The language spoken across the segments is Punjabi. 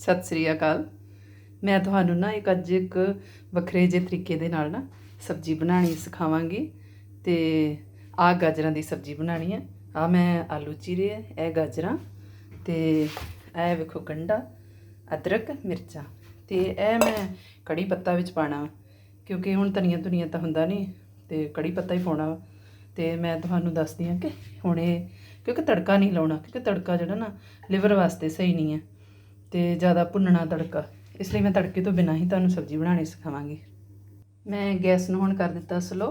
ਸਤਿ ਸ੍ਰੀ ਅਕਾਲ। ਮੈਂ ਤੁਹਾਨੂੰ ਨਾ ਇੱਕ ਅੱਜ ਇੱਕ ਵੱਖਰੇ ਜਿਹੇ ਤਰੀਕੇ ਦੇ ਨਾਲ ਨਾ ਸਬਜ਼ੀ ਬਣਾਉਣੀ ਸਿਖਾਵਾਂਗੀ ਤੇ ਆਹ ਗਾਜਰਾਂ ਦੀ ਸਬਜ਼ੀ ਬਣਾਉਣੀ ਹੈ ਆ ਮੈਂ ਆਲੂ ਚੀਰੇ ਹੈ ਇਹ ਗਾਜਰਾਂ ਤੇ ਇਹ ਵੇਖੋ ਗੰਡਾ, ਅਦਰਕ, ਮਿਰਚਾਂ ਤੇ ਇਹ ਮੈਂ ਕੜੀ ਪੱਤਾ ਵਿੱਚ ਪਾਣਾ ਕਿਉਂਕਿ ਹੁਣ ਧਨੀਆ ਧੁਨੀਆ ਤਾਂ ਹੁੰਦਾ ਨਹੀਂ ਤੇ ਕੜੀ ਪੱਤਾ ਹੀ ਪਾਉਣਾ ਵਾ। ਤੇ ਮੈਂ ਤੁਹਾਨੂੰ ਦੱਸਦੀ ਹਾਂ ਕਿ ਹੁਣ ਇਹ ਕਿਉਂਕਿ ਤੜਕਾ ਨਹੀਂ ਲਾਉਣਾ ਕਿਉਂਕਿ ਤੜਕਾ ਜਿਹੜਾ ਨਾ ਲਿਵਰ ਵਾਸਤੇ ਸਹੀ ਨਹੀਂ ਹੈ ਅਤੇ ਜ਼ਿਆਦਾ ਭੁੰਨਣਾ ਤੜਕਾ। ਇਸ ਲਈ ਮੈਂ ਤੜਕੇ ਤੋਂ ਬਿਨਾਂ ਹੀ ਤੁਹਾਨੂੰ ਸਬਜ਼ੀ ਬਣਾਉਣੀ ਸਿਖਾਵਾਂਗੀ। ਮੈਂ ਗੈਸ ਨੂੰ ਹੁਣ ਕਰ ਦਿੱਤਾ ਸਲੋ,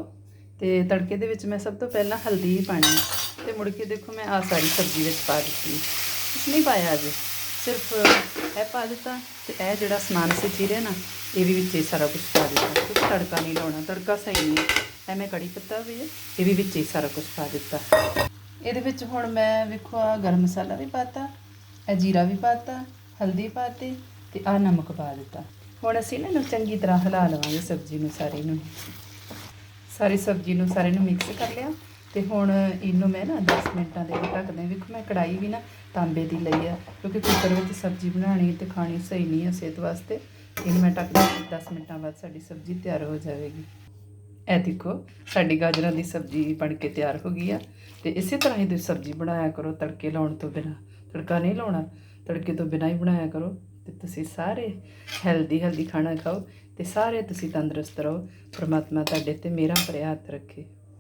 ਤੇ ਤੜਕੇ ਦੇ ਵਿੱਚ ਮੈਂ ਸਭ ਤੋਂ ਪਹਿਲਾਂ ਹਲਦੀ ਪਾਣੀ ਹੈ। ਤੇ ਮੁੜ ਕੇ ਦੇਖੋ ਮੈਂ ਆ ਸਾਰੀ ਸਬਜ਼ੀ ਵਿੱਚ ਪਾ ਦਿੱਤੀ ਕੁਛ ਨਹੀਂ ਪਾਇਆ ਅਜੇ, ਸਿਰਫ ਇਹ ਪਾ ਦਿੱਤਾ ਤੇ ਇਹ ਜਿਹੜਾ ਸਮਾਨ ਅਸੀਂ ਚੀਰਿਆ ਨਾ, ਇਹ ਵੀ ਵਿੱਚ ਹੀ ਸਾਰਾ ਕੁਝ ਪਾ ਦਿੱਤਾ। ਕਿਉਂਕਿ ਤੜਕਾ ਨਹੀਂ ਲਾਉਣਾ, ਤੜਕਾ ਸਹੀ ਨਹੀਂ ਹੈ। ਇਹ ਮੈਂ ਕੜੀ ਪੱਤਾ ਵੀ ਹੈ, ਇਹ ਵੀ ਵਿੱਚ ਹੀ ਸਾਰਾ ਕੁਝ ਪਾ ਦਿੱਤਾ। ਇਹਦੇ ਵਿੱਚ ਹੁਣ ਮੈਂ ਵੇਖੋ ਆ ਗਰਮ ਮਸਾਲਾ ਵੀ ਪਾਤਾ, ਇਹ ਜੀਰਾ ਵੀ ਪਾਤਾ ਹਲਦੀ ਪਾਤੀ ਤੇ ਆ ਨਮਕ ਪਾ ਦਿੱਤਾ। ਹੁਣ ਅਸੀਂ ਨਾ ਇਹਨੂੰ ਚੰਗੀ ਤਰ੍ਹਾਂ ਹਿਲਾ ਲਵਾਂਗੇ ਸਬਜ਼ੀ ਨੂੰ ਸਾਰੀ ਨੂੰ। ਸਾਰੀ ਸਬਜ਼ੀ ਨੂੰ ਸਾਰੇ ਨੂੰ ਮਿਕਸ ਕਰ ਲਿਆ ਤੇ ਹੁਣ ਇਹਨੂੰ ਮੈਂ ਨਾ 10 ਮਿੰਟਾਂ ਦੇ ਲਈ ਢੱਕਦੇ ਵੇਖੋ ਮੈਂ ਕੜਾਈ ਵੀ ਨਾ ਤਾਂਬੇ ਦੀ ਲਈ ਆ, ਕਿਉਂਕਿ ਕੁੱਕਰ ਵਿੱਚ ਸਬਜ਼ੀ ਬਣਾਉਣੀ ਤੇ ਖਾਣੀ ਸਹੀ ਨਹੀਂ ਹੈ ਸਿਹਤ ਵਾਸਤੇ। ਇਹਨੂੰ ਮੈਂ ਢੱਕ ਦਾਂ 10 ਮਿੰਟਾਂ ਬਾਅਦ ਸਾਡੀ ਸਬਜ਼ੀ ਤਿਆਰ ਹੋ ਜਾਵੇਗੀ। ਇਹ ਦੇਖੋ, ਸਾਡੀ ਗਾਜਰਾਂ ਦੀ ਸਬਜ਼ੀ ਬਣ ਕੇ ਤਿਆਰ ਹੋ ਗਈ ਆ। ਤੇ ਇਸੇ ਤਰ੍ਹਾਂ ਹੀ ਤੁਸੀਂ ਸਬਜ਼ੀ ਬਣਾਇਆ ਕਰੋ ਤੜਕੇ ਲਾਉਣ ਤੋਂ ਬਿਨਾ। ਤੜਕਾ ਨਹੀਂ ਲਾਉਣਾ। ਤੜਕੇ ਤੋਂ ਬਿਨਾਂ ਹੀ ਬਣਾਇਆ ਕਰੋ ਤੇ ਤੁਸੀਂ ਸਾਰੇ ਹੈਲਦੀ ਹੈਲਦੀ ਖਾਣਾ ਖਾਓ ਤੇ ਸਾਰੇ ਤੁਸੀਂ ਤੰਦਰੁਸਤ ਰਹੋ, ਪਰਮਾਤਮਾ ਤੁਹਾਡੇ ਤੇ ਮੇਰਾ ਭਰਿਆ ਹੱਥ ਰੱਖੇ।